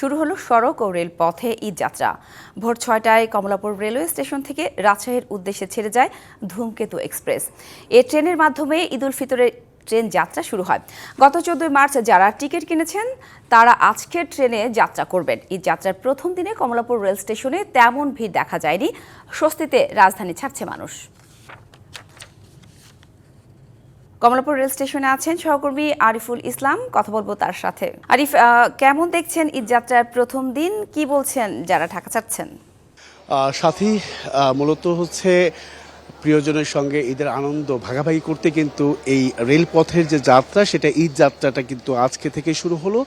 শুরু হলো সড়ক ও রেল পথে ঈদ যাত্রা। ভোর ছয়টায় কমলাপুর রেলওয়ে স্টেশন থেকে রাজশাহীর উদ্দেশ্যে ছেড়ে যায় ধূমকেতু এক্সপ্রেস। এ ট্রেনের মাধ্যমে ঈদ উল ফিতরের ট্রেন যাত্রা শুরু হয়। গত চোদ্দই মার্চ যারা টিকিট কিনেছেন, তারা আজকের ট্রেনে যাত্রা করবেন। ঈদ যাত্রার প্রথম দিনে কমলাপুর রেল স্টেশনে তেমন ভিড় দেখা যায়নি। স্বস্তিতে রাজধানী ছাড়ছে মানুষ। কমলাপুর রেল স্টেশনে আছেন সহকর্মী আরিফুল ইসলাম। কথা বলব তার সাথে। আরিফ কেমন দেখছেন ঈদ যাত্রার প্রথম দিন? কি বলছেন যারা ঢাকা চাচ্ছেন সাথী মূলত হচ্ছে প্রিয়জনের সঙ্গে ঈদের আনন্দ ভাগাভাগি করতে কিন্তু এই রেলপথের যে যাত্রা, সেটা ঈদ যাত্রাটা কিন্তু আজকে থেকে শুরু হলো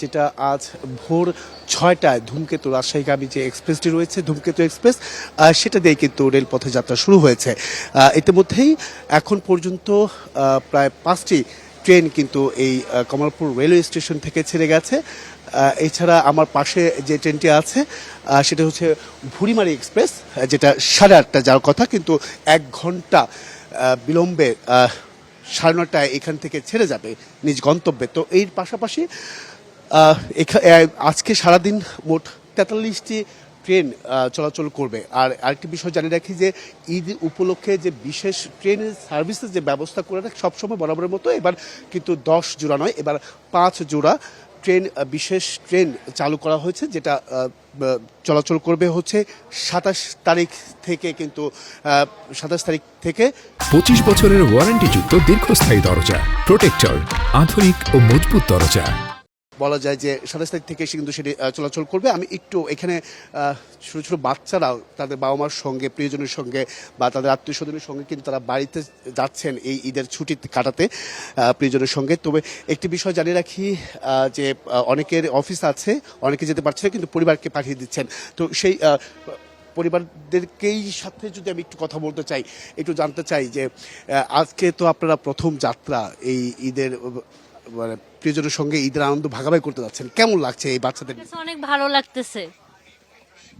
যেটা আজ ভোর ছয়টায় ধূমকেতু রাজশাহীগামী যে এক্সপ্রেসটি রয়েছে, ধূমকেতু এক্সপ্রেস সেটা দিয়ে কিন্তু রেলপথে যাত্রা শুরু হয়েছে। ইতিমধ্যেই এখন পর্যন্ত প্রায় পাঁচটি ট্রেন কিন্তু এই কমলপুর রেলওয়ে স্টেশন থেকে ছেড়ে গেছে। এছাড়া আমার পাশে যে ট্রেনটি আছে সেটা হচ্ছে ভুড়িমারি এক্সপ্রেস যেটা সাড়ে আটটা যাওয়ার কথা, কিন্তু এক ঘণ্টা বিলম্বে সাড়ে নটায় এখান থেকে ছেড়ে যাবে নিজ গন্তব্যে। তো এর পাশাপাশি আজকে সারাদিন মোট তেতাল্লিশটি ট্রেন চলাচল করবে। আর আরেকটি বিষয় জানিয়ে রাখি যে, ঈদ উপলক্ষে যে বিশেষ ট্রেনের সার্ভিসের যে ব্যবস্থা করে রাখে, সবসময় বরাবরের মতো, এবার কিন্তু দশ জোড়া নয়, এবার পাঁচ জোড়া ট্রেন বিশেষ ট্রেন চালু করা হয়েছে, যেটা চলাচল করবে হচ্ছে সাতাশ তারিখ থেকে কিন্তু সাতাশ তারিখ থেকে। পঁচিশ বছরের ওয়ারেন্টিযুক্ত দীর্ঘস্থায়ী দরজা প্রোটেক্টর আধুনিক ও মজবুত দরজা। বলা যায় যে সাতাশ তারিখ থেকে সে কিন্তু সেটি চলাচল করবে। আমি একটু এখানে ছোট ছোট বাচ্চারাও তাদের বাবা মার সঙ্গে, প্রিয়জনের সঙ্গে বা তাদের আত্মীয় স্বজনের সঙ্গে কিন্তু তারা বাড়িতে যাচ্ছেন এই ঈদের ছুটি কাটাতে প্রিয়জনের সঙ্গে। তবে একটি বিষয় জানিয়ে রাখি যে অনেকের অফিস আছে, অনেকে যেতে পারছে না, কিন্তু পরিবারকে পাঠিয়ে দিচ্ছেন। তো সেই পরিবারদেরকেই সাথে যদি আমি একটু কথা বলতে চাই, একটু জানতে চাই যে আজকে তো আপনারা প্রথম যাত্রা এই ঈদের মানে প্রিয়জনের সঙ্গে ঈদের আনন্দ ভাগাভাগি করতে যাচ্ছেন। কেমন লাগছে এই বাচ্চাদের? কাছে অনেক ভালো লাগতেছে।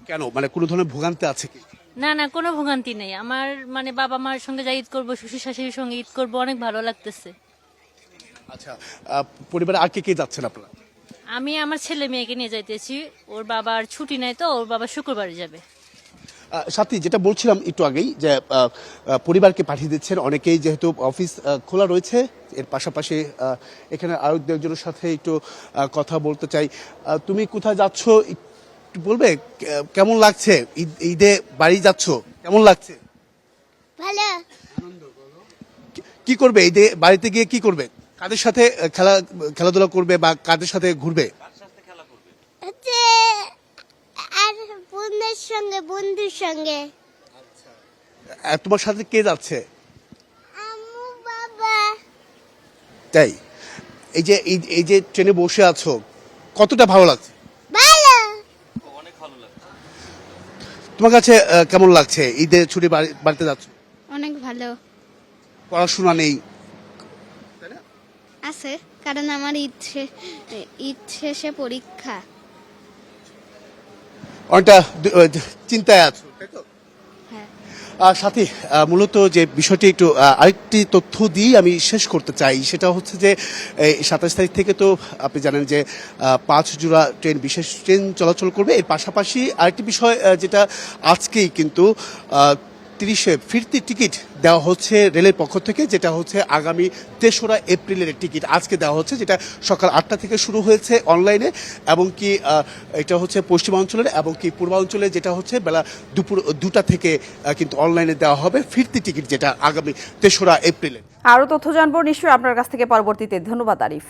কেন? মানে কোনো ধরনের ভোগান্তি আছে কি? না না কোনো ভোগান্তি নেই। আমার মানে বাবা মার সঙ্গে যা ঈদ করব শ্বশুর শাশুড়ির সঙ্গে ঈদ করব অনেক ভালো লাগতেছে। আচ্ছা আহ, পরিবারে আর কে কে যাচ্ছেন আপনারা? আমি আমার ছেলে মেয়েকে নিয়ে যাইতেছি। ওর বাবার ছুটি নেই তো ওর বাবা শুক্রবারে যাবে। সাথী যেটা বলছিলাম একটু আগেই যে পরিবারকে পাঠিয়ে দিচ্ছেন। অনেকেই যেহেতু অফিস খোলা রয়েছে এর পাশাপাশি এখানে আরও দু একজনের সাথে একটু কথা বলতে চাই। তুমি কোথায় যাচ্ছ একটু বলবে? কেমন লাগছে? ঈদ- ঈদে বাড়ি যাচ্ছ? কেমন লাগছে? ভালো। কি করবে? ঈদে বাড়িতে গিয়ে কি করবে? কাদের সাথে খেলা খেলাধুলা করবে বা কাদের সাথে ঘুরবে হচ্ছে আর বন্ধুর সঙ্গে বন্ধুর সঙ্গে। তোমার সাথে কে যাচ্ছে? আম্মু বাবা। তাই? এই যে এই- এই যে ট্রেনে বসে আছো কতটা ভালো লাগছে? ভালো। তোমার কাছে কেমন লাগছে? ঈদের ছুটি বাড়ি- বাড়িতে যাচ্ছ? অনেক ভালো। পড়াশোনা নেই। আছে কারণ আমার ইচ্ছে ঈদ শেষে পরীক্ষা। অনেকটা চিন্তায় আছো তাই তো? হ্যাঁ সাথী মূলত যে বিষয়টি একটু আরেকটি তথ্য দিয়ে আমি শেষ করতে চাই সেটা হচ্ছে যে সাতাশ তারিখ থেকে তো আপনি জানেন যে পাঁচ জোড়া ট্রেন বিশেষ ট্রেন চলাচল করবে এর পাশাপাশি আরেকটি বিষয় যেটা আজকেই কিন্তু তিরিশে ফিরতি টিকিট দেওয়া হচ্ছে রেলের পক্ষ থেকে, যেটা হচ্ছে আগামী তেসরা এপ্রিলের টিকিট। আজকে দেওয়া হচ্ছে, যেটা সকাল আটটা থেকে শুরু হয়েছে অনলাইনে, এবং কি এটা হচ্ছে পশ্চিমাঞ্চলের এবং কি পূর্বাঞ্চলে যেটা হচ্ছে বেলা দুপুর, দুটা থেকে কিন্তু অনলাইনে দেওয়া হবে ফিরতি টিকিট যেটা আগামী তেসরা এপ্রিলে। আরও তথ্য জানব নিশ্চয়ই আপনার কাছ থেকে পরবর্তীতে। ধন্যবাদ, আরিফ।